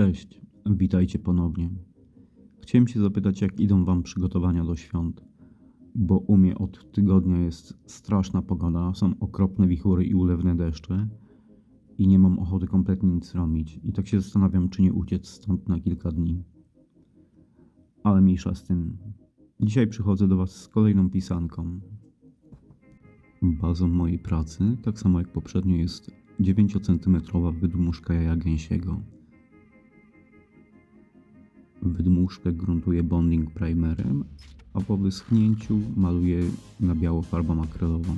Cześć, witajcie ponownie. Chciałem się zapytać, jak idą Wam przygotowania do świąt, bo u mnie od tygodnia jest straszna pogoda, są okropne wichury i ulewne deszcze i nie mam ochoty kompletnie nic robić. I tak się zastanawiam, czy nie uciec stąd na kilka dni. Ale mniejsza z tym. Dzisiaj przychodzę do Was z kolejną pisanką. Bazą mojej pracy, tak samo jak poprzednio, jest 9-centymetrowa wydmuszka jaja gęsiego. Wydmuszkę gruntuję bonding primerem, a po wyschnięciu maluję na biało farbą akrylową.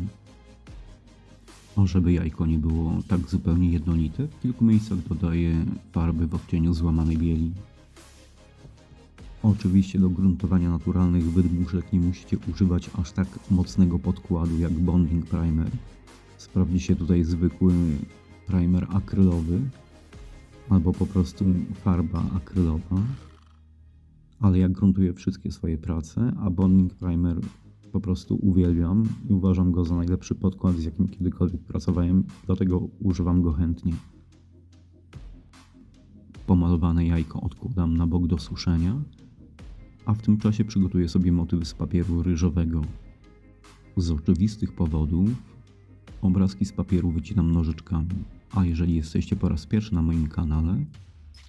A żeby jajko nie było tak zupełnie jednolite, w kilku miejscach dodaję farby w odcieniu złamanej bieli. Oczywiście do gruntowania naturalnych wydmuszek nie musicie używać aż tak mocnego podkładu jak bonding primer. Sprawdzi się tutaj zwykły primer akrylowy albo po prostu farba akrylowa. Ale ja gruntuję wszystkie swoje prace, a bonding primer po prostu uwielbiam i uważam go za najlepszy podkład, z jakim kiedykolwiek pracowałem, dlatego używam go chętnie. Pomalowane jajko odkładam na bok do suszenia, a w tym czasie przygotuję sobie motywy z papieru ryżowego. Z oczywistych powodów obrazki z papieru wycinam nożyczkami, a jeżeli jesteście po raz pierwszy na moim kanale,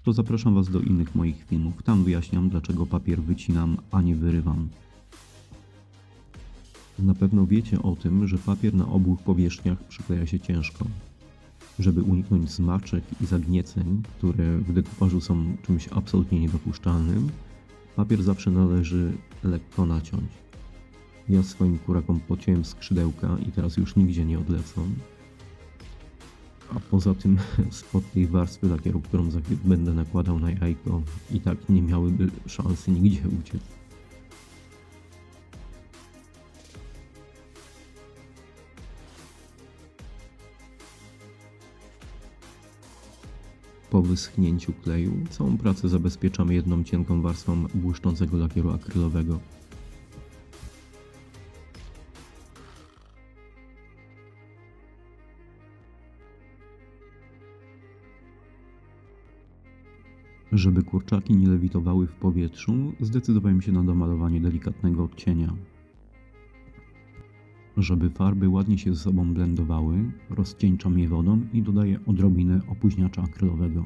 to zapraszam Was do innych moich filmów. Tam wyjaśniam, dlaczego papier wycinam, a nie wyrywam. Na pewno wiecie o tym, że papier na obu powierzchniach przykleja się ciężko. Żeby uniknąć zmaczek i zagnieceń, które w dekupażu są czymś absolutnie niedopuszczalnym, papier zawsze należy lekko naciąć. Ja swoim kurakom pociąłem skrzydełka i teraz już nigdzie nie odlecą. A poza tym spod tej warstwy lakieru, którą będę nakładał na jajko, i tak nie miałyby szansy nigdzie uciec. Po wyschnięciu kleju całą pracę zabezpieczamy jedną cienką warstwą błyszczącego lakieru akrylowego. Żeby kurczaki nie lewitowały w powietrzu, zdecydowałem się na domalowanie delikatnego odcienia. Żeby farby ładnie się ze sobą blendowały, rozcieńczam je wodą i dodaję odrobinę opóźniacza akrylowego.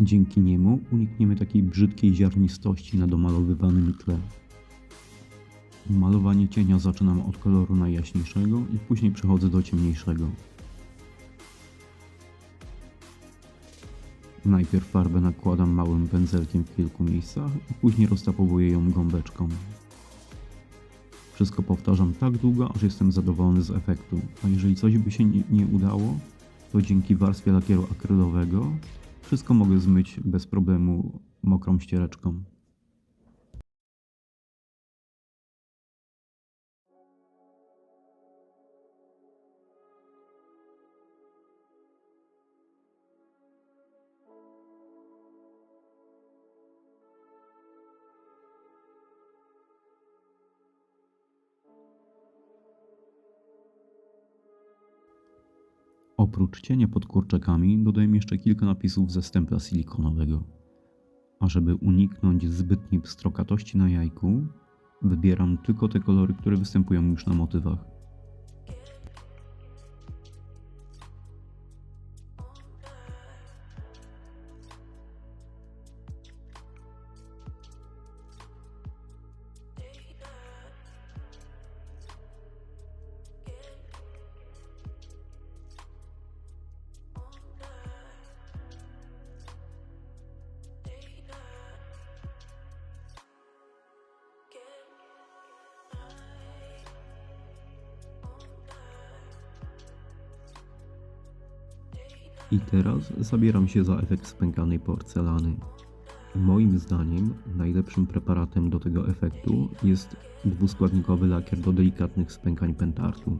Dzięki niemu unikniemy takiej brzydkiej ziarnistości na domalowywanym tle. Malowanie cienia zaczynam od koloru najjaśniejszego i później przechodzę do ciemniejszego. Najpierw farbę nakładam małym pędzelkiem w kilku miejscach i później roztapowuję ją gąbeczką. Wszystko powtarzam tak długo, aż jestem zadowolony z efektu, a jeżeli coś by się nie udało, to dzięki warstwie lakieru akrylowego wszystko mogę zmyć bez problemu mokrą ściereczką. Cienia pod kurczakami dodajemy jeszcze kilka napisów ze stempla silikonowego. A żeby uniknąć zbytniej pstrokatości na jajku, wybieram tylko te kolory, które występują już na motywach. I teraz zabieram się za efekt spękanej porcelany. Moim zdaniem najlepszym preparatem do tego efektu jest dwuskładnikowy lakier do delikatnych spękań pentartu.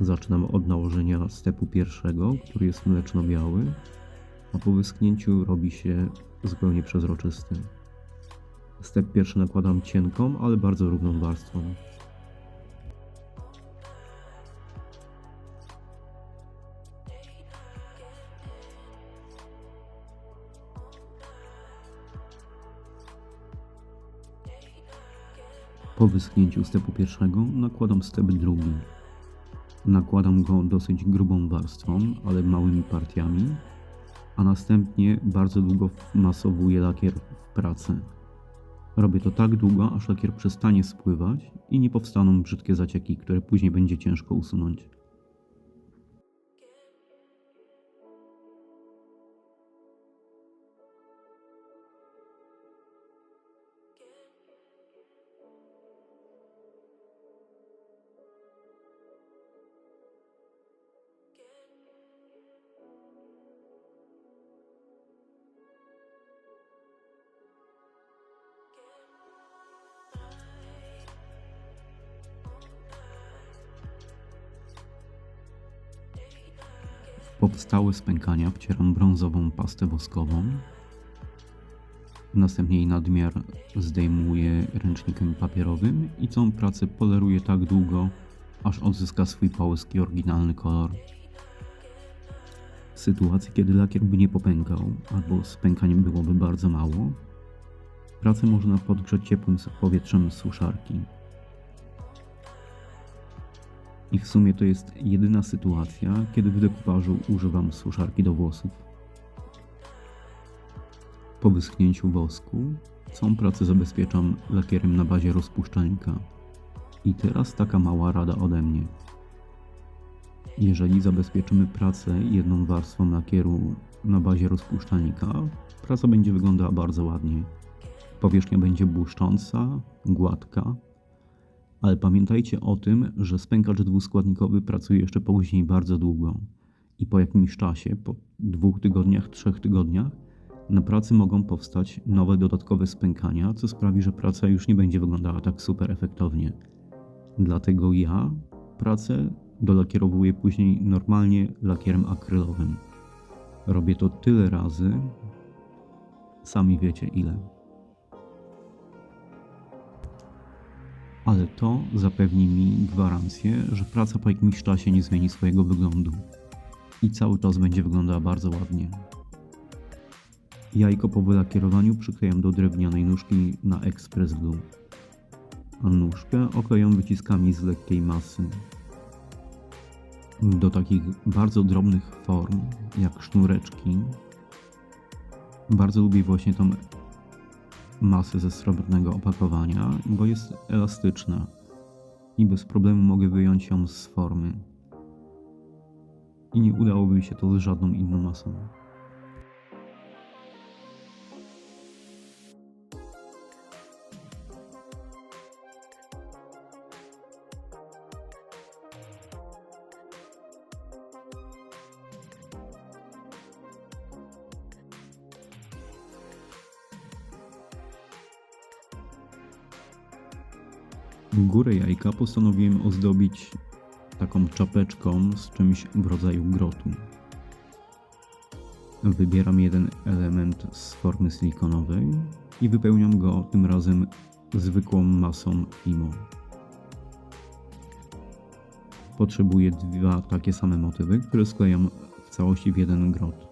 Zaczynam od nałożenia stepu pierwszego, który jest mleczno-biały, a po wyschnięciu robi się zupełnie przezroczysty. Step pierwszy nakładam cienką, ale bardzo równą warstwą. Po wyschnięciu stepu pierwszego nakładam step drugi. Nakładam go dosyć grubą warstwą, ale małymi partiami, a następnie bardzo długo masowuję lakier w pracę. Robię to tak długo, aż lakier przestanie spływać i nie powstaną brzydkie zacieki, które później będzie ciężko usunąć. Powstałe spękania wcieram brązową pastę woskową. Następnie jej nadmiar zdejmuję ręcznikiem papierowym i całą pracę poleruję tak długo, aż odzyska swój polski oryginalny kolor. W sytuacji, kiedy lakier by nie popękał, albo spękań byłoby bardzo mało, pracę można podgrzać ciepłym powietrzem z suszarki. I w sumie to jest jedyna sytuacja, kiedy w dekupażu używam suszarki do włosów. Po wyschnięciu wosku całą pracę zabezpieczam lakierem na bazie rozpuszczalnika. I teraz taka mała rada ode mnie. Jeżeli zabezpieczymy pracę jedną warstwą lakieru na bazie rozpuszczalnika, praca będzie wyglądała bardzo ładnie. Powierzchnia będzie błyszcząca, gładka, ale pamiętajcie o tym, że spękacz dwuskładnikowy pracuje jeszcze później bardzo długo i po jakimś czasie, po dwóch tygodniach, trzech tygodniach, na pracy mogą powstać nowe dodatkowe spękania, co sprawi, że praca już nie będzie wyglądała tak super efektownie. Dlatego ja pracę dolakierowuję później normalnie lakierem akrylowym. Robię to tyle razy, sami wiecie ile. Ale to zapewni mi gwarancję, że praca po jakimś czasie nie zmieni swojego wyglądu i cały czas będzie wyglądała bardzo ładnie. Jajko po wylakierowaniu przyklejam do drewnianej nóżki na Express Glue, a nóżkę oklejam wyciskami z lekkiej masy. Do takich bardzo drobnych form, jak sznureczki, bardzo lubię właśnie tą masę ze srebrnego opakowania, bo jest elastyczna i bez problemu mogę wyjąć ją z formy. I nie udałoby mi się to z żadną inną masą. Górę jajka postanowiłem ozdobić taką czapeczką z czymś w rodzaju grotu. Wybieram jeden element z formy silikonowej i wypełniam go tym razem zwykłą masą Fimo. Potrzebuję dwa takie same motywy, które sklejam w całości w jeden grot.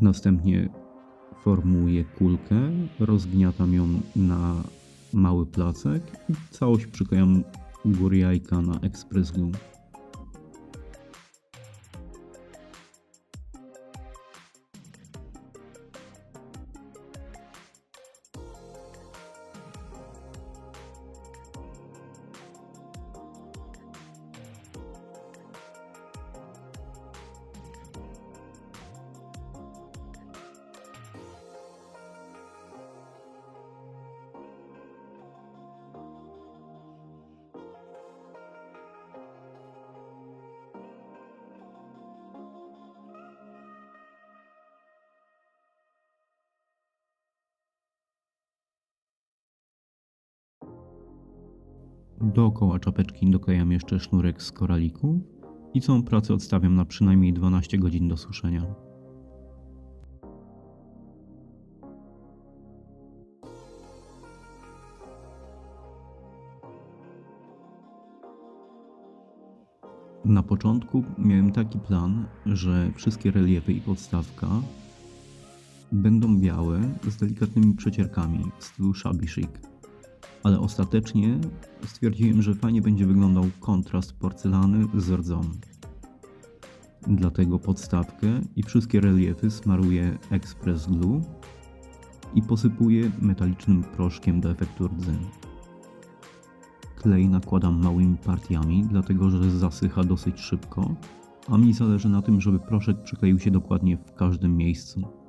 Następnie formuję kulkę, rozgniatam ją na mały placek i całość przyklejam u góry jajka na express glue. Dookoła czapeczki doklejam jeszcze sznurek z koralików i całą pracę odstawiam na przynajmniej 12 godzin do suszenia. Na początku miałem taki plan, że wszystkie reliefy i podstawka będą białe z delikatnymi przecierkami w stylu shabby chic. Ale ostatecznie stwierdziłem, że fajnie będzie wyglądał kontrast porcelany z rdzą. Dlatego podstawkę i wszystkie reliefy smaruję Express Glue i posypuję metalicznym proszkiem do efektu rdzy. Klej nakładam małymi partiami, dlatego że zasycha dosyć szybko, a mi zależy na tym, żeby proszek przykleił się dokładnie w każdym miejscu.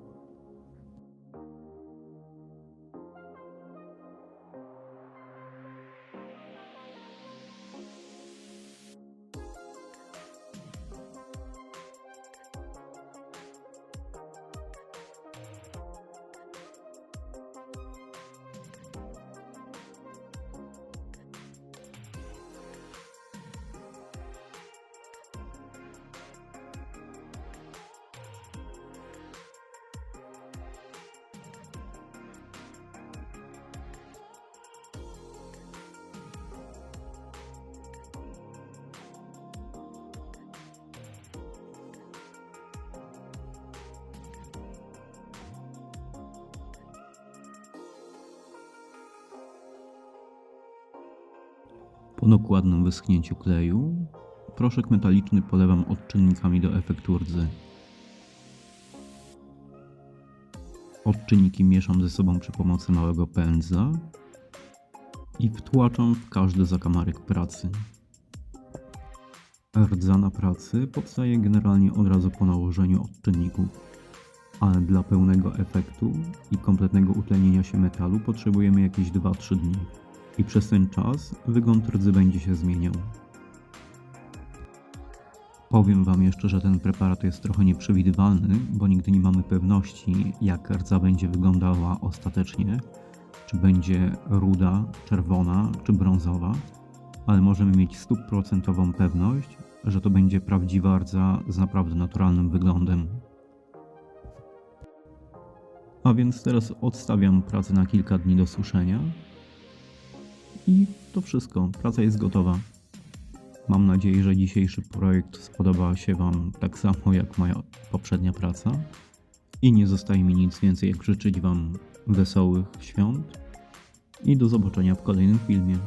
Po dokładnym wyschnięciu kleju, proszek metaliczny polewam odczynnikami do efektu rdzy. Odczynniki mieszam ze sobą przy pomocy małego pędzla i wtłaczam w każdy zakamarek pracy. Rdza na pracy powstaje generalnie od razu po nałożeniu odczynników, ale dla pełnego efektu i kompletnego utlenienia się metalu potrzebujemy jakieś 2-3 dni i przez ten czas wygląd rdzy będzie się zmieniał. Powiem Wam jeszcze, że ten preparat jest trochę nieprzewidywalny, bo nigdy nie mamy pewności, jak rdza będzie wyglądała ostatecznie, czy będzie ruda, czerwona czy brązowa, ale możemy mieć stuprocentową pewność, że to będzie prawdziwa rdza z naprawdę naturalnym wyglądem. A więc teraz odstawiam pracę na kilka dni do suszenia. I to wszystko. Praca jest gotowa. Mam nadzieję, że dzisiejszy projekt spodoba się Wam tak samo jak moja poprzednia praca. I nie zostaje mi nic więcej jak życzyć Wam wesołych świąt i do zobaczenia w kolejnym filmie.